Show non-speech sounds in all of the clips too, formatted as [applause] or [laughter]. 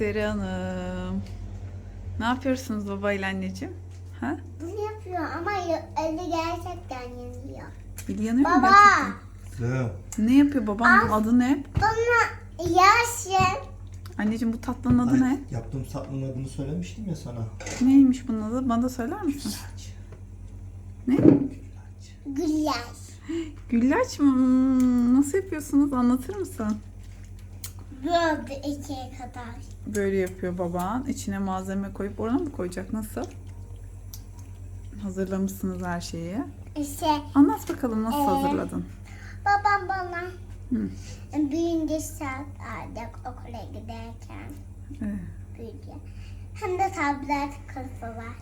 Seri Hanım. Ne yapıyorsunuz babayla anneciğim? Ha? Bunu yapıyor ama eli gerçekten yanıyor. Biri yanıyor mu Baba gerçekten? Ya, Ne yapıyor babam? Adı ne? bana yaşın. Anneciğim bu tatlının adı ay, ne? Yaptığım tatlının adını söylemiştim ya sana. Neymiş bunun adı? Bana da söyler misin? Ne? Güllaç. [gasps] Güllaç mı? Hmm, Nasıl yapıyorsunuz? Anlatır mısın? Böyle ikiye kadar. Böyle yapıyor baban. İçine malzeme koyup oraya mı koyacak? Nasıl? Hazırlamışsınız her şeyi. İşte Anlat bakalım nasıl Ee? hazırladın? babam bana Hı. büyünce saat aldık okula giderken. Evet. Büyünce. Hem de tablet kılıfı var.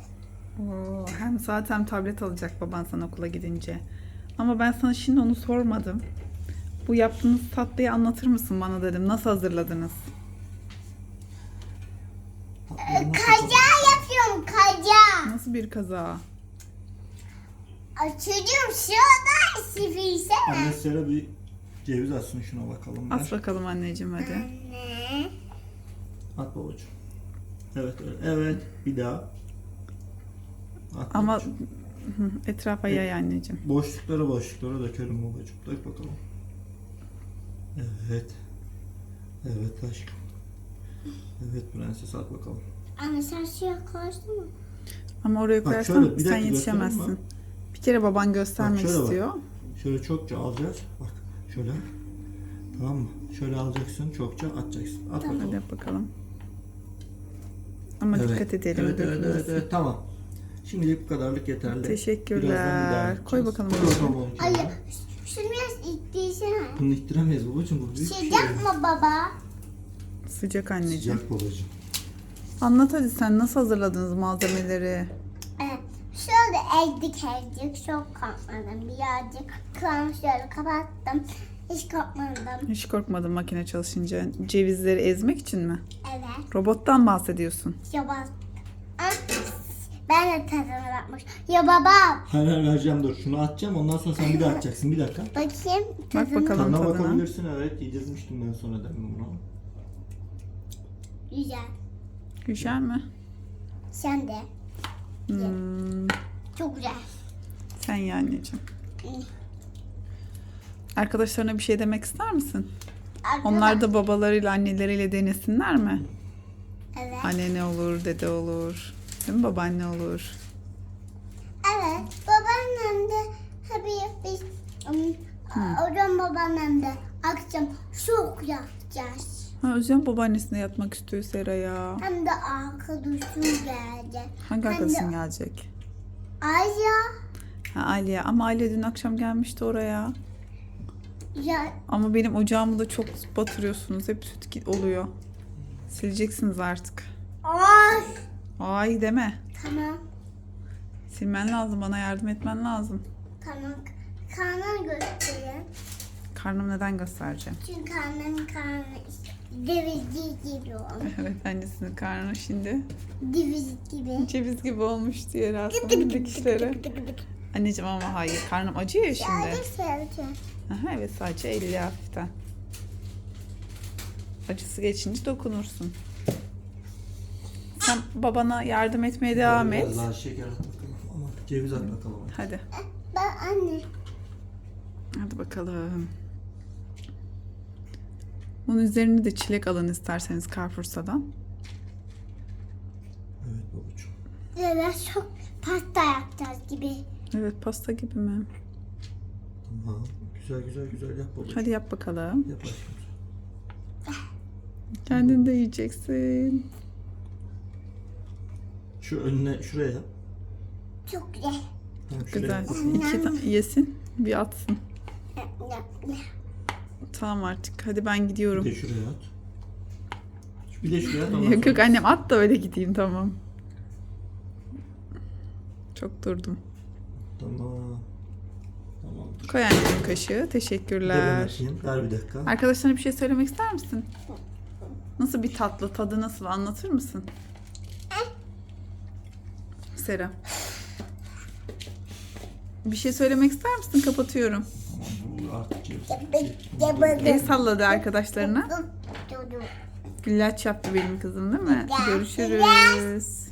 Oo, hem saat hem tablet alacak baban sana okula gidince. Ama ben sana şimdi onu sormadım. Bu yaptığınız tatlıyı anlatır mısın bana dedim. Nasıl hazırladınız? Tatlıyı nasıl Kaza yapıyorum kaza. Nasıl bir kaza? Açıyorum şuradan sivilsene. Anne Sera bir ceviz atsın şuna bakalım. As Ver. bakalım anneciğim hadi. Anne. At babacığım. Evet öyle. Evet bir daha. At Ama babacığım. hı, [laughs] etrafa yay anneciğim. Boşluklara boşluklara dökerim babacığım. Dök bakalım. Evet. Evet aşkım. Evet prenses at bakalım. Anne sen suya koydun mu? Ama oraya Bak koyarsan şöyle, bir sen dakika yetişemezsin. göstereyim Bir kere baban göstermek Bak şöyle bak. istiyor. Şöyle çokça alacağız. Bak şöyle. Tamam mı? Şöyle alacaksın çokça atacaksın. At Hadi bakalım. yap bakalım. Ama Evet. dikkat edelim. Evet, evet, evet, dökülmesin. evet, tamam. Şimdilik bu kadarlık yeterli. Teşekkürler. Birazdan bir daha yapacağız. Koy bakalım Koy bakalım kenara. Şunu biraz ittirsene. Bunu ittiremeyiz babacığım bu büyük bir şey. Sıcak mı baba? Sıcak anneciğim. Sıcak babacığım. Anlat hadi sen nasıl hazırladınız malzemeleri? Evet. Şöyle ezdik ezdik. Çok korkmadım birazcık. Kıvamı şöyle kapattım. Hiç korkmadım. Hiç korkmadın makine çalışınca. Cevizleri ezmek için mi? Evet. Robottan bahsediyorsun. Ah, Ben de tadına bakmış. Ya baba. Hayır hayır vereceğim dur. Şunu atacağım ondan sonra sen bir daha atacaksın. Bir dakika. Bakayım. Bak tadına. bakalım Tadına tadına. bakabilirsin evet. Yedirmiştim ben sonra demin bunu. Güzel. Güzel mi? Sen de. Hmm, Çok güzel. sen ye anneciğim. İyi. Arkadaşlarına bir şey demek ister misin? Arkadaş- Onlar da babalarıyla anneleriyle denesinler mi? Evet. Anne ne olur, dede olur. Mi babaanne olur? Evet. Babaannem de tabii biz um, oradan babaannem de akşam çok yapacağız. Ha Özlem babaannesine yatmak istiyor Sera ya. Hem de arkadaşım geldi. Hangi Hem arkadaşın de gelecek? Ayya. Ha Aliye. Ama Aliye dün akşam gelmişti oraya. Ya Ama benim ocağımı da çok batırıyorsunuz. Hep süt ki- oluyor. Sileceksiniz artık. ay. Ay deme. Tamam. Silmen lazım. Bana yardım etmen lazım. Tamam. Karnını göstereyim. Karnım neden göstereceğim? Çünkü annemin karnı deviz gibi olmuş. Evet annesinin karnı şimdi Deviz gibi. ceviz gibi olmuş diye rastladım dikişleri. Anneciğim ama hayır. Karnım acıyor ya şimdi. Şöyle sevdim. Aha, evet sadece elli hafiften. Acısı geçince dokunursun. Sen babana yardım etmeye devam et. Biraz daha şeker at bakalım. Ama ceviz at bakalım. Hadi. Ben anne. Hadi bakalım. Bunun üzerine de çilek alın isterseniz Carrefour'dan. Evet babacığım. Biraz çok pasta yapacağız gibi. Evet pasta gibi mi? Tamam. Güzel güzel güzel yap babacığım. Hadi yap bakalım. Yap aşkım. Kendin de yiyeceksin. Şu önüne şuraya. Çok güzel. Tamam, Güzel. İki ta- yesin. Bir atsın. Tamam artık. Hadi ben Bir gidiyorum. de şuraya at. Bir de şuraya at. ondan Yok yok sonra- annem at da öyle gideyim tamam. Çok durdum. Tamam. Tamamdır. Koy annemin kaşığı. Bir de ben Teşekkürler. atayım. Ver bir dakika. Arkadaşlarına bir şey söylemek ister misin? Nasıl bir tatlı? Tadı nasıl? Anlatır mısın? Sera. Bir şey söylemek ister misin? Kapatıyorum. El salladı arkadaşlarına. Güllaç yaptı benim kızım değil mi? Görüşürüz.